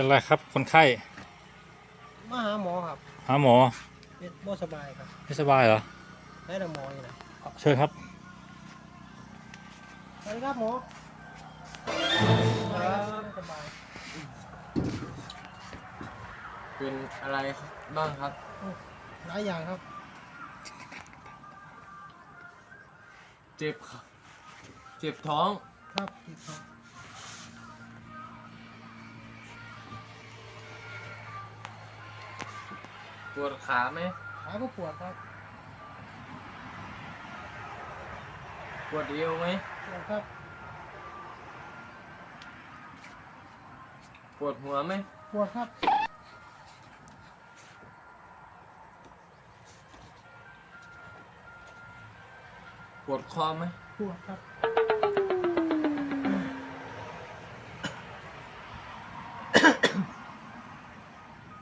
เป็นไรครับคนไข้มาหาหมอครับหาหมอเป็นบ่สบายครับไม่สบายเหรอได้แต่หมออยู่นะเชิญครับสวัสดีครับหมอครับไม่สบายเป็นอะไรบ้างครับหลายอย่างครับ เจ็บครับเจ็บท้องครับติดคอป วดขาไหมขาก็ปวดครับปวดเอวไหมปวดครับปวดหัวไหมปวดครับ ปวดคอไหมปวดครับ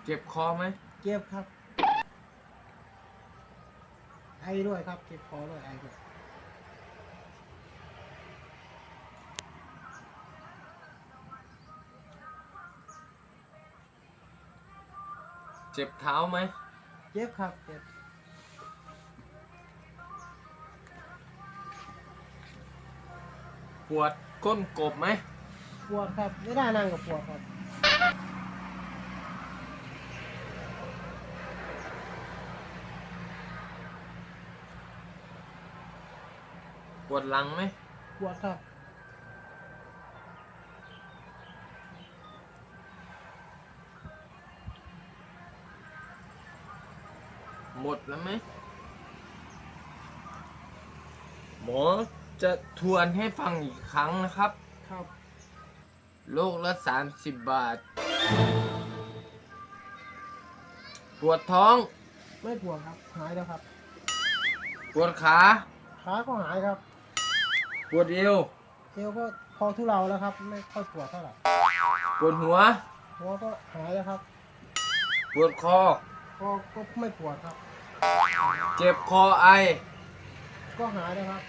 เจ็บคอไหมเจ็บครับไอด้วยครับเจ็บคอด้วยไอด้วยเจ็บเท้าไหมเจ็บครับเจ็บปวดก้นกบไหมปวดครับไม่ได้นั่งกับปวดครับ ปวดหลังไหมปวดครับ หมดแล้วไหมหมอจะทวนให้ฟังอีกครั้งนะครับ ครับ โลกละ 30 บาท ปวดท้อง ไม่ปวดครับ หายแล้วครับ ปวดขา ขาก็หายครับ ปวดเอวเอวก็พอทุเลาแล้วครับ ไม่ค่อยปวดเท่าไหร่ปวดหัว หัวก็หายแล้วครับปวดคอ ก็ก็ไม่ปวดครับ เจ็บคอไอ ก็หายแล้วครับ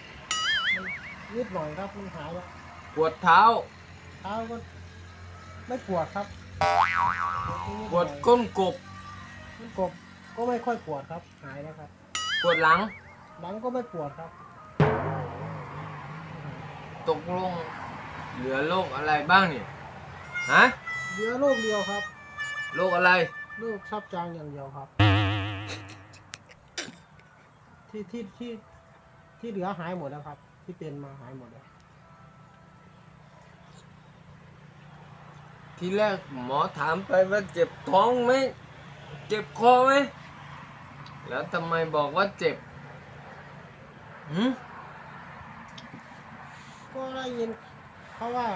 มันนิดหน่อยครับมันหายแล้วปวดเท้า เท้าก็ไม่ปวดครับปวดก้นกบมันกบก็ไม่ค่อยปวดครับ หายแล้วครับ ปวดหลังหลังก็ไม่ปวดครับ ตกลงเหลือโรคอะไรบ้างเนี่ยฮะเหลือโรคเดียวครับโรคอะไร โรคชับจางอย่างเดียวครับ ที่ที่ที่ที่เหลือหายหมดแล้วครับ ที่เป็นมาหายหมดแล้ว ทีแรกหมอถามไปว่าเจ็บท้องไหมเจ็บคอไหมแล้วทำไมบอกว่าเจ็บหืมก็ ได้ยินเขาว่า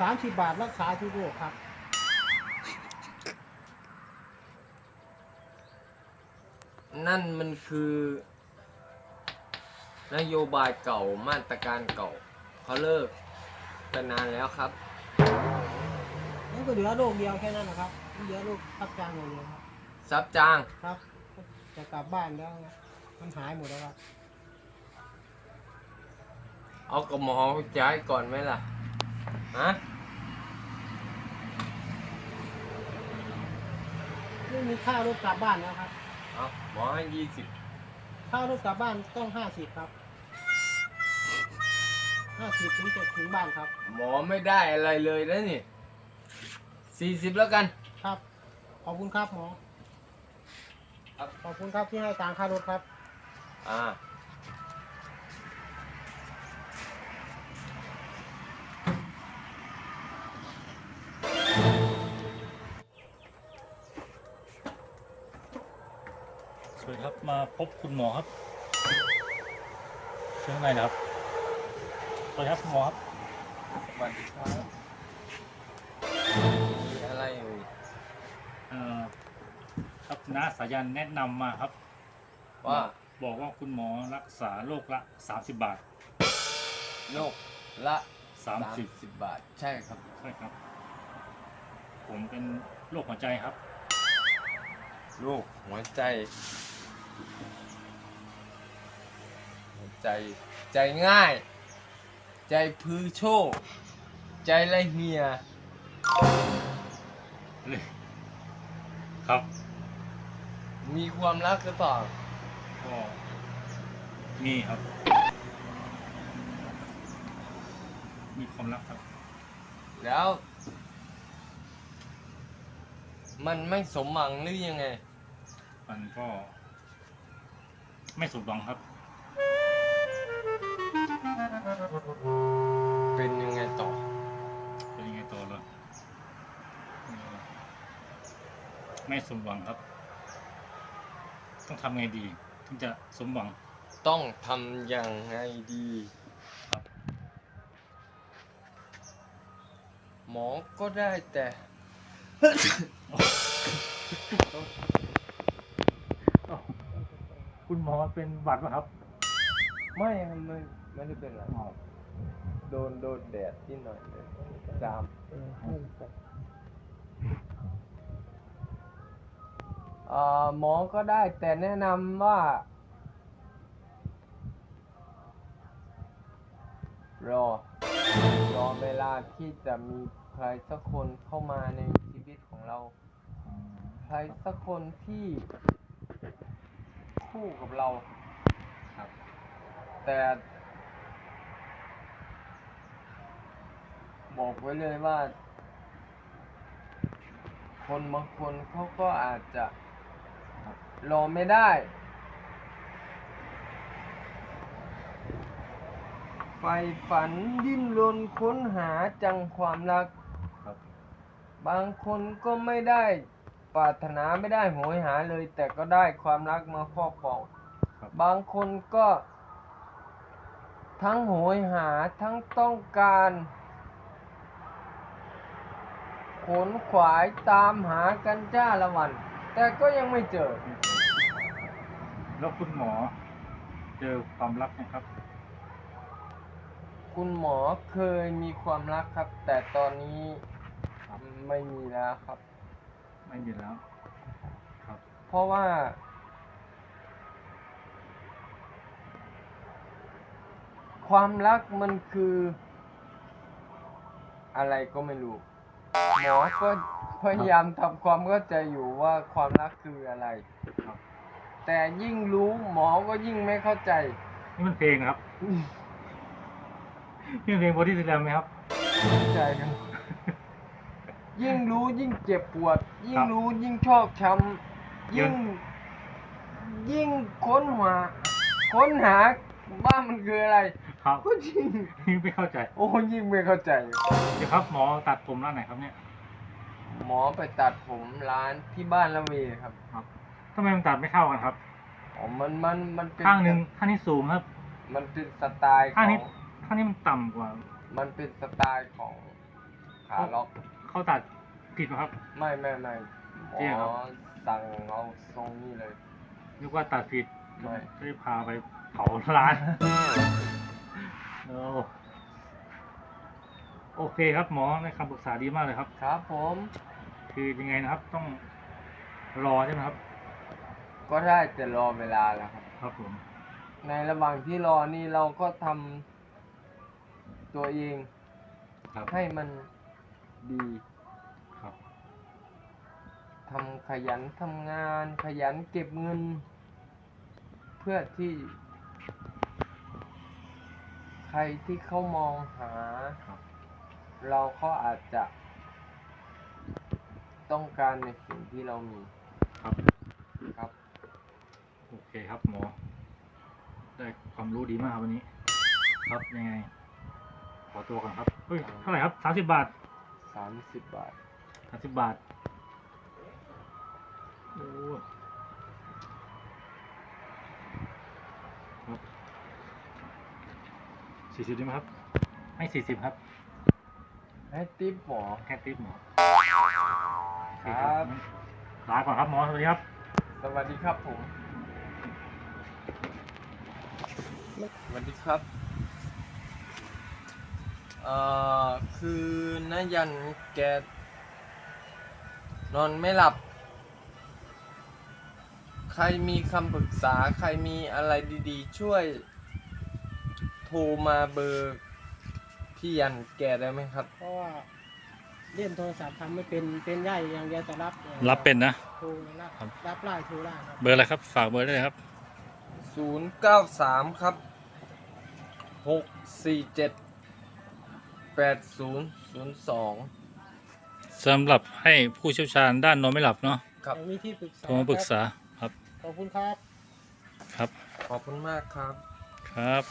สามสิบบาทรักษาทุกโรคครับ นั่นมันคือ นโยบายเก่ามาตรการเก่าเขาเลิกไปนานแล้วครับ นั่นก็เหลือโรคเดียวแค่นั้นนะครับเหลือโรคชับจางอย่างเดียวครับซับจางครับ จะกลับบ้านแล้วไงมันหายหมดแล้วครับ เอากับหมอย้ายก่อนไหมล่ะ ฮะ ไม่มีค่ารถกลับบ้านแล้วครับ เอาหมอให้ยี่สิบค่ารถกลับบ้านต้องห้าสิบครับห้าสิบถึงจะถึงบ้านครับ หมอไม่ได้อะไรเลยนะนี่สี่สิบแล้วกัน ครับ ขอบคุณครับหมอครับ ขอบคุณครับที่ให้ตังค่ารถครับ อ่า มาพบคุณหมอครับเชิญข้างในนะครับสวัสดีครับคุณหมอครับสวัสดีครับมีอะไรเอ่ยเอ่อครับน้าสายันแนะนำมาครับ ว่าบอกว่าคุณหมอรักษาโรคละ 30 บาท โลกละ30สิบบาท ใช่ครับ ใช่ครับ ผมเป็นโรคหัวใจครับ โรคหัวใจหัว ใจใจง่าย ใจพือโชค ใจละเฮียคครับมีความรักหรือเปล่าก็มีครับ มีความรักครับ แล้ว มันไม่สมหวังหรือยังไง มันก็ ไม่สุดหวังครับ เป็นยังไงต่อ เป็นยังไงต่อเลยไม่สมหวังครับ ต้องทำไงดี ถึงจะสมหวัง ต้องทำอย่างไงดีครับ หมอก็ได้แต่ คุณหมอเป็นหวัดป่ะครับ ไม่ครับไม่ไม่ได้เป็นไรโดนโดนแดดที่หน่อยเลยจามเอ่อหมอก็ได้แต่แนะนำว่า รอ รอเวลาที่จะมีใครสักคนเข้ามาในชีวิตของเรา ใครสักคนที่ คู่กับเราครับ แต่บอกไว้เลยว่า คนบางคนเขาก็อาจจะรอไม่ได้ ไฟฝันดิ้นรนค้นหาจังความรักครับบางคนก็ไม่ได้ ปรารถนาไม่ได้โหยหาเลย แต่ก็ได้ความรักมาครอบครองครับบางคนก็ ทั้งโหยหาทั้งต้องการ ขนขวายตามหากันจ้าละวัน แต่ก็ยังไม่เจอ แล้วคุณหมอเจอความรักไหมครับ คุณหมอเคยมีความรักครับ แต่ตอนนี้ไม่มีแล้วครับ ไม่มีแล้ว ครับ เพราะว่า ความรักมันคือ อะไรก็ไม่รู้ หมอก็พยายามทำความเข้าใจอยู่ว่าความรักคืออะไร ครับ แต่ยิ่งรู้หมอก็ยิ่งไม่เข้าใจ นี่มันเพลงครับ นี่มันเพลงบอดี้สแลมไหมครับ เข้าใจครับ ยิ่งรู้ยิ่งเจ็บปวดยิ่งครับรู้ยิ่งชอกช้ำยิ่ง ยิ่งค้นหาค้นหาว่ามันคืออะไรครับก็ยิ่งนี่ไม่เข้าใจ โอ้ยิ่งไม่เข้าใจเดี๋ยวครับหมอตัดผมร้านไหนครับเนี่ย หมอไปตัดผมร้านที่บ้านละเวครับ ครับทำไมมันตัดไม่เข้ากันครับอ๋อมันมันมันเป็นข้างหนึ่งข้างนี้สูงครับ มันเป็นสไตล์ขข้างองนี้ข้างนี้มันต่ำกว่า มันเป็นสไตล์ของขาล็อกเขาตัด ผิดไหมครับ ไม่ไม่ไม่หมจริงเหรออสั่งเอาทรงนี้เลย นึกว่าตัดผิดไม่ จะได้พาไปเผาร้าน โอ้โอเคครับหมอในคำปรึกษาดีมากเลยครับ ครับผม คือยังไงนะครับต้องรอใช่ไหมครับ ก็ได้แต่รอเวลาแล้วครับ ครับผม ในระหว่างที่รอนี่เราก็ทำตัวเองครับให้มันดีครับทำขยันทำงาน ขยันเก็บเงิน เพื่อที่ ใครที่เขามองหาครับเราเขาอาจจะ ต้องการในสิ่งที่เรามีครับ ครับ โอเคครับหมอ ได้ความรู้ดีมากครับวันนี้ ครับยังไง ขอตัวก่อนครับ เฮ้ย เท่าไหร่ครับสามสิบบาทสามสิบบาท สามสิบบาทโอ้ครับ สี่สิบได้ไหมครับให้สี่สิบครับให้ติปหมอแค่ติปหมอโอเคครับงั้นลาก่อนครับหมอสวัสดีครับ สวัสดีครับผม สวัสดีครับ เอ่อ คือนายันแกนอนไม่หลับ ใครมีคำปรึกษาใครมีอะไรดีๆ ช่วย โทรมาเบอร์พี่ยันแกได้ไหมครับ เพราะว่าเล่นโทรศัพท์ทำไม่เป็นเป็นได้อย่างเดียวแต่รับอ่อรับเป็นนะ โทรรับครับ รับไล่โทรได้ครับเบอร์อะไรครับ ฝากเบอร์ได้วยครับศูนย์เก้าสามครับหกสี่เจ็ดแปดศูนย์ศูนย์สองสำหรับให้ผู้เชี่ยวชาญด้านนอนไม่หลับเนาะครับ ยังมีที่ปรึกษาโทรมาปรึกษาครับ ขอบคุณครับ ครับ ขอบคุณมากครับ ครับ